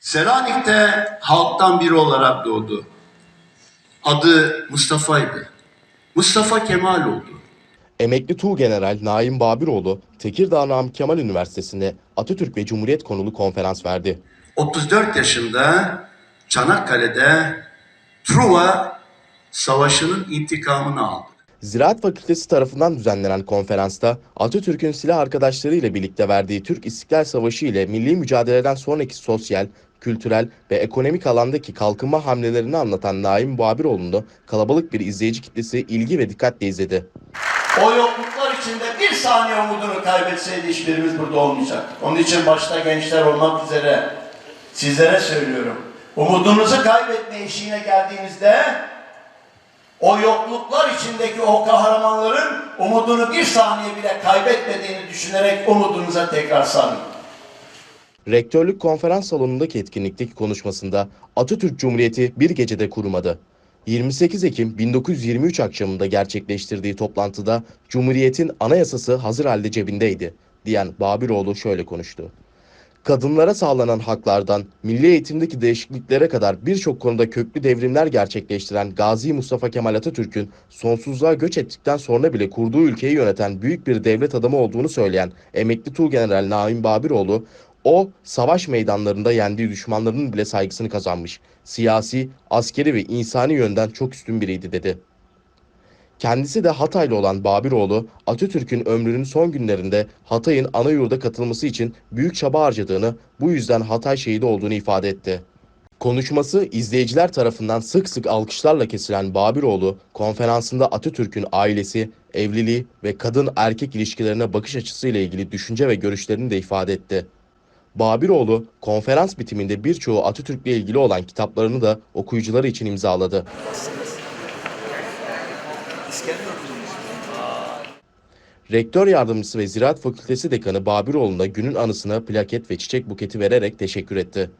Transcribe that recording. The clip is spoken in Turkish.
Selanik'te halktan biri olarak doğdu. Adı Mustafa'ydı. Mustafa Kemal oldu. Emekli Tuğgeneral Naim Babiroğlu, Tekirdağ Namık Kemal Üniversitesi'nde Atatürk ve Cumhuriyet konulu konferans verdi. 34 yaşında Çanakkale'de Truva Savaşı'nın intikamını aldı. Ziraat Fakültesi tarafından düzenlenen konferansta Atatürk'ün silah arkadaşları ile birlikte verdiği Türk İstiklal Savaşı ile milli mücadeleden sonraki sosyal, kültürel ve ekonomik alandaki kalkınma hamlelerini anlatan Naim Babiroğlu'nu kalabalık bir izleyici kitlesi ilgi ve dikkatle izledi. O yokluklar içinde bir saniye umudunu kaybetseydi hiçbirimiz burada olmayacak. Onun için başta gençler olmak üzere sizlere söylüyorum. Umudunuzu kaybetme eşiğine geldiğinizde o yokluklar içindeki o kahramanların umudunu bir saniye bile kaybetmediğini düşünerek umudunuza tekrar sarın. Rektörlük konferans salonundaki etkinlikteki konuşmasında Atatürk Cumhuriyeti bir gecede kurmadı. 28 Ekim 1923 akşamında gerçekleştirdiği toplantıda Cumhuriyet'in anayasası hazır halde cebindeydi diyen Babiroğlu şöyle konuştu. Kadınlara sağlanan haklardan milli eğitimdeki değişikliklere kadar birçok konuda köklü devrimler gerçekleştiren Gazi Mustafa Kemal Atatürk'ün sonsuzluğa göç ettikten sonra bile kurduğu ülkeyi yöneten büyük bir devlet adamı olduğunu söyleyen emekli Tuğgeneral Naim Babiroğlu, o savaş meydanlarında yendiği düşmanlarının bile saygısını kazanmış. Siyasi, askeri ve insani yönden çok üstün biriydi dedi. Kendisi de Hataylı olan Babiroğlu, Atatürk'ün ömrünün son günlerinde Hatay'ın ana yurda katılması için büyük çaba harcadığını, bu yüzden Hatay şehidi olduğunu ifade etti. Konuşması izleyiciler tarafından sık sık alkışlarla kesilen Babiroğlu, konferansında Atatürk'ün ailesi, evliliği ve kadın erkek ilişkilerine bakış açısıyla ilgili düşünce ve görüşlerini de ifade etti. Babiroğlu, konferans bitiminde birçoğu Atatürk'le ilgili olan kitaplarını da okuyucuları için imzaladı. Rektör yardımcısı ve Ziraat Fakültesi Dekanı Babiroğlu'na günün anısına plaket ve çiçek buketi vererek teşekkür etti.